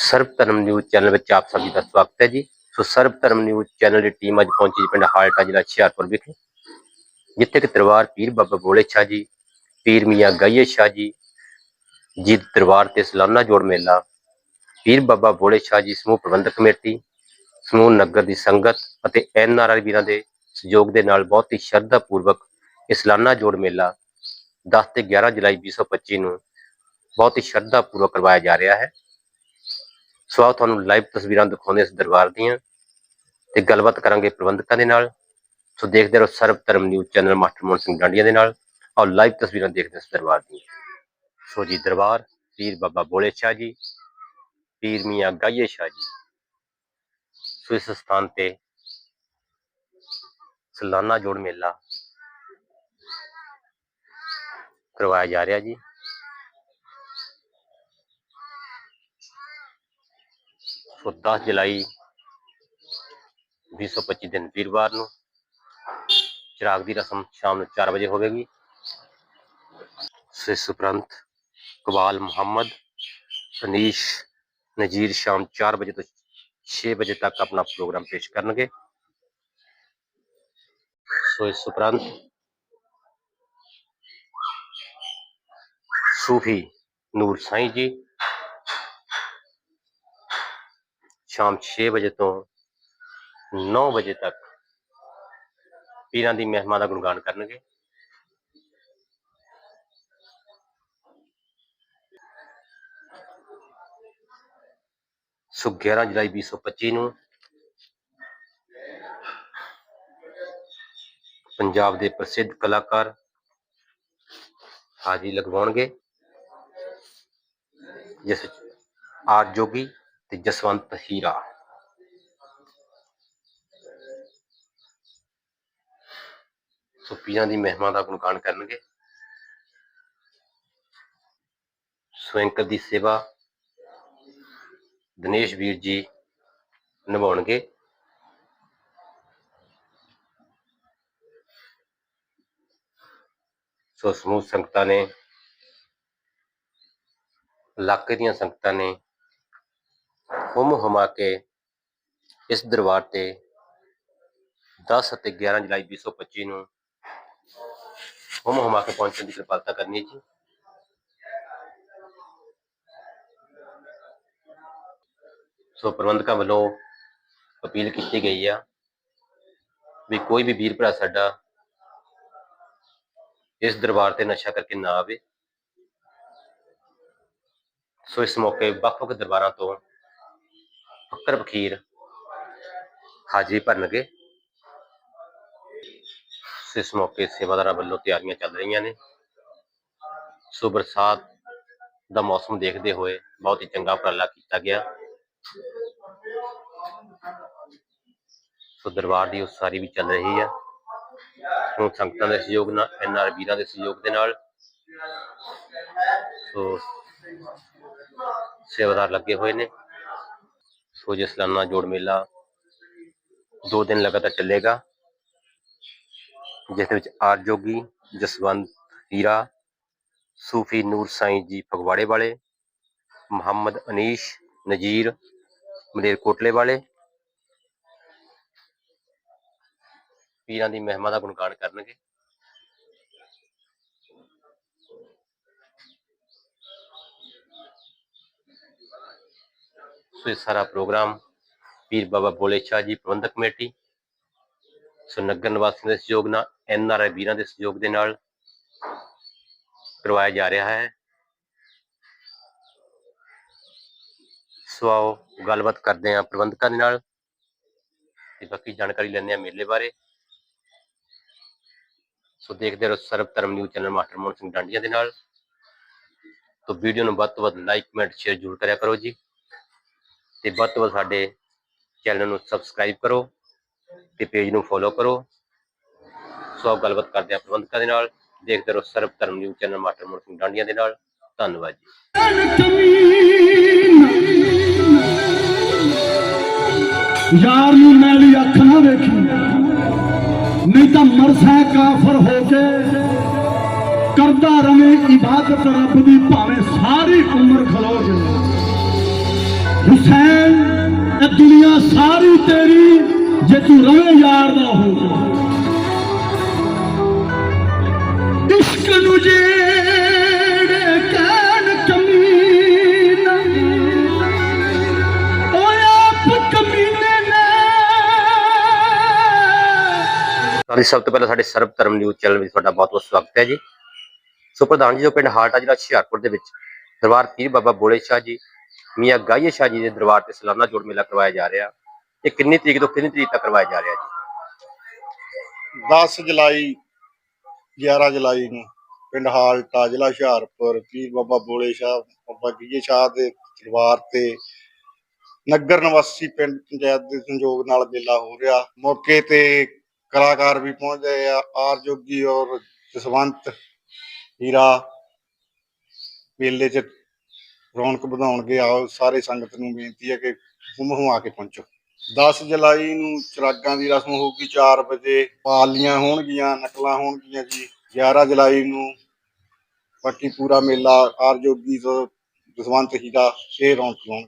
ਸਰਬ Dharam news channel ਵਿੱਚ ਆਪ ਸਭ ਦਾ ਸਵਾਗਤ ਹੈ ਜੀ। ਸੋ ਸਰਬ ਧਰਮ ਨਿਊਜ਼ ਚੈਨਲ ਦੀ ਟੀਮ ਅੱਜ ਪਹੁੰਚੀ ਪਿੰਡ ਹਾਲਟਾ ਜ਼ਿਲ੍ਹਾ ਹੁਸ਼ਿਆਰਪੁਰ ਵਿਖੇ। ਜਿੱਥੇ ਕਿ ਦਰਬਾਰ ਪੀਰ ਬਾਬਾ ਬੋਲੇ ਸ਼ਾਹ ਜੀ, ਪੀਰ ਮੀਆਂ ਗਾਈਏ ਸ਼ਾਹ ਜੀ ਜੀ ਦਰਬਾਰ ਤੇ ਸਲਾਨਾ ਜੋੜ ਮੇਲਾ, ਪੀਰ ਬਾਬਾ ਬੋਲੇ ਸ਼ਾਹ ਜੀ ਸਮੂਹ ਪ੍ਰਬੰਧਕ ਕਮੇਟੀ, ਸਮੂਹ ਨਗਰ ਦੀ ਸੰਗਤ ਅਤੇ ਐਨ ਆਰ ਆਈ ਵੀਰਾਂ ਦੇ ਸਹਿਯੋਗ ਦੇ ਨਾਲ ਬਹੁਤ ਹੀ ਸ਼ਰਧਾ ਪੂਰਵਕ ਇਹ ਸਾਲਾਨਾ ਜੋੜ ਮੇਲਾ 10 ਤੇ 11 ਜੁਲਾਈ 2025 ਨੂੰ ਬਹੁਤ ਹੀ ਸ਼ਰਧਾ ਪੂਰਵਕ ਕਰਵਾਇਆ ਜਾ ਰਿਹਾ ਹੈ। ਸੋ ਆਓ ਤੁਹਾਨੂੰ ਲਾਈਵ ਤਸਵੀਰਾਂ ਦਿਖਾਉਂਦੇ ਇਸ ਦਰਬਾਰ ਦੀਆਂ ਤੇ ਗੱਲਬਾਤ ਕਰਾਂਗੇ ਪ੍ਰਬੰਧਕਾਂ ਦੇ ਨਾਲ। ਸੋ ਦੇਖਦੇ ਰਹੋ Sarab Dharam news channel master Mohan Singh Dandian ਦੇ ਨਾਲ। ਆਓ ਲਾਈਵ ਤਸਵੀਰਾਂ ਦੇਖਦੇ ਇਸ ਦਰਬਾਰ ਦੀਆਂ। ਸੋ ਜੀ ਦਰਬਾਰ, ਪੀਰ ਬਾਬਾ ਬੋਲੇ ਸ਼ਾਹ ਜੀ, ਪੀਰ ਮੀਆਂ ਗਾਈਏ ਸ਼ਾਹ ਜੀ। ਸੋ ਇਸ ਸਥਾਨ ਤੇ ਸਲਾਨਾ ਜੋੜ ਮੇਲਾ ਕਰਵਾਇਆ ਜਾ ਰਿਹਾ ਜੀ। ਸੋ 10 ਜੁਲਾਈ 2025 ਦਿਨ ਵੀਰਵਾਰ ਨੂੰ। ਚਿਰਾਗ ਦੀ ਰਸਮ ਸ਼ਾਮ ਨੂੰ 4 ਵਜੇ ਹੋਵੇਗੀ। ਸੋ ਇਸ ਉਪਰੰਤ ਕਵਾਲ ਮੁਹੰਮਦ ਅਨੀਸ਼ ਨਜੀਰ ਸ਼ਾਮ 4 ਵਜੇ ਤੋਂ 6 ਵਜੇ ਤੱਕ ਆਪਣਾ ਪ੍ਰੋਗਰਾਮ ਪੇਸ਼ ਕਰਨਗੇ। ਸੋ ਇਸ ਉਪਰੰਤ ਸੂਫੀ ਨੂਰ ਸਾਈਂ ਜੀ ਸ਼ਾਮ 6 ਵਜੇ ਤੋਂ 9 ਵਜੇ ਤੱਕ ਪੀਰਾਂ ਦੀ ਮਹਿਮਾ ਦਾ ਗੁਣਗਾਨ ਕਰਨਗੇ। ਸੋ 11 ਜੁਲਾਈ 2025 ਨੂੰ ਪੰਜਾਬ ਦੇ ਪ੍ਰਸਿੱਧ ਕਲਾਕਾਰ ਹਾਜ਼ਰੀ ਲਗਵਾਉਣਗੇ, ਜਿਸ ਆਰ ਜੋਗੀ ਤੇ ਜਸਵੰਤ ਹੀਰਾ ਸੋ ਪੀਰਾਂ ਦੀ ਮਹਿਮਾ ਦਾ ਗੁਣਗਾਨ ਕਰਨਗੇ ਸਵੈਂਕਰ ਦੀ ਸੇਵਾ ਦਿਨੇਸ਼ ਵੀਰ ਜੀ ਨਿਭਾਉਣਗੇ ਸੋ ਸਮੂਹ ਸੰਗਤਾਂ ਨੇ ਇਲਾਕੇ ਦੀਆਂ ਸੰਗਤਾਂ ਨੇ ਹੁਮ ਹੁਮਾ ਕੇ ਇਸ ਦਰਬਾਰ ਤੇ 10 ਅਤੇ 11 ਜੁਲਾਈ 2025 ਨੂੰ ਹੁਮ ਹੁਮਾ ਕੇ ਪਹੁੰਚਣ ਦੀ ਕਿਰਪਾਲਤਾ ਕਰਨੀ ਜੀ। ਸੋ ਪ੍ਰਬੰਧਕਾਂ ਵੱਲੋਂ ਅਪੀਲ ਕੀਤੀ ਗਈ ਆ ਵੀ ਕੋਈ ਵੀ ਵੀਰ ਭਰਾ ਸਾਡਾ ਇਸ ਦਰਬਾਰ ਤੇ ਨਸ਼ਾ ਕਰਕੇ ਨਾ ਆਵੇ। ਸੋ ਇਸ ਮੌਕੇ ਵੱਖ-ਵੱਖ ਦਰਬਾਰਾਂ ਤੋਂ ਫਕਰ ਫਕੀਰ ਹਾਜ਼ਰੀ ਭਰਨਗੇ। ਇਸ ਮੌਕੇ ਸੇਵਾਦਾਰਾਂ ਵੱਲੋਂ ਤਿਆਰੀਆਂ ਚੱਲ ਰਹੀਆਂ ਨੇ। ਸੋ ਬਰਸਾਤ ਦਾ ਮੌਸਮ ਦੇਖਦੇ ਹੋਏ ਬਹੁਤ ਹੀ ਚੰਗਾ ਉਪਰਾਲਾ ਕੀਤਾ ਗਿਆ। ਸੋ ਦਰਬਾਰ ਦੀ ਉਸਾਰੀ ਵੀ ਚੱਲ ਰਹੀ ਹੈ। ਹੁਣ ਸੰਗਤਾਂ ਦੇ ਸਹਿਯੋਗ ਨਾਲ ਐਨਆਰ ਵੀਰਾਂ ਦੇ ਸਹਿਯੋਗ ਦੇ ਨਾਲ। ਸੋ ਸੇਵਾਦਾਰ ਲੱਗੇ ਹੋਏ ਨੇ। ਸੋ ਜਿਸ ਸਾਲਾਨਾ ਜੋੜ ਮੇਲਾ ਦੋ ਦਿਨ ਲਗਾਤਾਰ ਚੱਲੇਗਾ ਜਿਸ ਵਿੱਚ ਆਰ ਜੋਗੀ ਜਸਵੰਤ ਹੀਰਾ ਸੂਫੀ ਨੂਰ ਸਾਈਂ ਜੀ ਫਗਵਾੜੇ ਵਾਲੇ ਮੁਹੰਮਦ ਅਨੀਸ਼ ਨਜੀਰ ਮਲੇਰਕੋਟਲੇ ਵਾਲੇ ਪੀਰਾਂ ਦੀ ਮਹਿਮਾ ਦਾ ਗੁਣਗਾਨ ਕਰਨਗੇ ਸੋ ਇਹ ਸਾਰਾ ਪ੍ਰੋਗਰਾਮ ਪੀਰ ਬਾਬਾ ਬੋਲੇ ਸ਼ਾਹ ਜੀ ਪ੍ਰਬੰਧਕ ਕਮੇਟੀ ਸੋ ਨਗਰ ਨਿਵਾਸੀਆਂ ਦੇ ਸਹਿਯੋਗ ਨਾਲ ਐਨ ਆਰ ਆਈ ਵੀਰਾਂ ਦੇ ਸਹਿਯੋਗ ਦੇ ਨਾਲ ਕਰਵਾਇਆ ਜਾ ਰਿਹਾ ਹੈ ਸੋ ਆਓ ਗੱਲਬਾਤ ਕਰਦੇ ਹਾਂ ਪ੍ਰਬੰਧਕਾਂ ਦੇ ਨਾਲ ਤੇ ਬਾਕੀ ਜਾਣਕਾਰੀ ਲੈਂਦੇ ਹਾਂ ਮੇਲੇ ਬਾਰੇ ਸੋ ਦੇਖਦੇ ਰਹੋ Sarab Dharam news channel master Mohan Singh Dandian ਦੇ ਨਾਲ ਤੋ ਵੀਡੀਓ ਨੂੰ ਵੱਧ ਤੋਂ ਵੱਧ ਲਾਈਕ ਕਮੈਂਟ ਸ਼ੇਅਰ ਜ਼ਰੂਰ ਕਰਿਆ ਕਰੋ ਜੀ ਤੇ ਵੱਧ ਤੋਂ ਵੱਧ ਸਾਡੇ ਚੈਨਲ ਨੂੰ ਸਬਸਕ੍ਰਾਈਬ ਕਰੋ ਤੇ ਪੇਜ ਨੂੰ ਫੋਲੋ ਕਰੋ। ਸੋ ਗੱਲਬਾਤ ਕਰਦੇ ਹਾਂ ਪ੍ਰਬੰਧਕਾਂ ਦੇ ਨਾਲ। ਦੇਖਦੇ ਰਹੋ Sarab Dharam news channel master Mohan Singh Dandian ਦੇ ਨਾਲ। ਧੰਨਵਾਦ ਜੀ। ਯਾਰ ਨੂੰ ਮੈਲੀ ਅੱਖ ਨਾ ਵੇਖੀ, ਨਹੀਂ ਤਾਂ ਮਰਸਾ ਕਾਫਰ ਹੋ ਕੇ ਕਰਦਾ ਰਵੇਂ ਇਬਾਦਤ ਰੱਬ ਦੀ ਭਾਵੇਂ ਸਾਰੀ ਉਮਰ ਖਲੋ ਜਾਵੇ। ਹੁਸੈਨ, ਇਹ ਦੁਨੀਆ ਸਾਰੀ ਤੇਰੀ, ਜੇ ਤੂੰ ਰਵੇ ਯਾਰ ਦਾ ਹੋ ਇਸ਼ਕ ਨੂੰ ਜਿਹੜੇ ਕਹਿਣ ਕਮੀਨਾ ਓਏ ਆਪ ਕਮੀਨੇ ਨੇ। ਸਾਡੀ ਸਭ ਤੋਂ ਪਹਿਲਾਂ ਸਾਡੇ ਸਰਬ ਧਰਮ ਨਿਊਜ਼ ਚੈਨਲ ਵਿੱਚ ਤੁਹਾਡਾ ਬਹੁਤ ਬਹੁਤ ਸਵਾਗਤ ਹੈ ਜੀ। ਸੋ ਪ੍ਰਧਾਨ ਜੀ, ਜੋ ਪਿੰਡ ਹਾਲਟਾ ਜ਼ਿਲ੍ਹਾ ਹੁਸ਼ਿਆਰਪੁਰ ਦੇ ਵਿੱਚ, ਦਰਬਾਰ ਪੀਰ ਬਾਬਾ ਬੋਲੇ ਸ਼ਾਹ ਜੀ ਮੀਆਂ ਗਾਈਏ ਸ਼ਾਹ ਜੀ ਦੇ ਦਰਬਾਰ ਤੇ ਸਾਲਾਨਾ ਜੋੜ ਮੇਲਾ ਕਰਵਾਇਆ ਜਾ ਰਿਹਾ। ਇਹ ਕਿੰਨੀ ਤਰੀਕ ਤੋਂ ਕਿੰਨੀ ਤਰੀਕ ਤੱਕ ਕਰਵਾਇਆ ਜਾ ਰਿਹਾ ਜੀ? 10 ਜੁਲਾਈ 11 ਜੁਲਾਈ ਨੂੰ ਪਿੰਡ ਹਾਲਟਾ ਜ਼ਿਲ੍ਹਾ ਹੁਸ਼ਿਆਰਪੁਰ, ਪੀਰ ਬਾਬਾ ਬੋਲੇ ਸ਼ਾਹ, ਬਾਬਾ ਗੀਏ ਸ਼ਾਹ ਦੇ ਦਰਬਾਰ ਤੇ ਨਗਰ ਨਿਵਾਸੀ ਪਿੰਡ ਪੰਚਾਇਤ ਦੇ ਸੰਯੋਗ ਨਾਲ ਮੇਲਾ ਹੋ ਰਿਹਾ। ਮੌਕੇ ਤੇ ਕਲਾਕਾਰ ਵੀ ਪਹੁੰਚ ਗਏ ਆ, ਆਰ ਜੋਗੀ ਔਰ ਜਸਵੰਤ ਹੀਰਾ। ਮੇਲੇ 'ਚ ਰੌਣਕ ਵਧਾਉਣਗੇ ਆਓ ਸਾਰੇ ਸੰਗਤ ਨੂੰ ਬੇਨਤੀ ਹੈ ਕਿ ਹੁਮ ਹੁਮਾ ਕੇ ਪਹੁੰਚੋ। 10 ਜੁਲਾਈ ਨੂੰ ਚਰਾਗਾਂ ਦੀ ਰਸਮ ਹੋਊਗੀ 4 ਵਜੇ। ਪਾਲੀਆਂ ਹੋਣਗੀਆਂ, ਨਕਲਾਂ ਹੋਣਗੀਆਂ ਜੀ। 11 ਜੁਲਾਈ ਨੂੰ ਬਾਕੀ ਪੂਰਾ ਮੇਲਾ ਆਰ ਜੋਗੀ ਤੋਂ ਜਸਵੰਤ ਹੀਰਾ ਇਹ ਰੌਣਕ ਲਾਉਣ।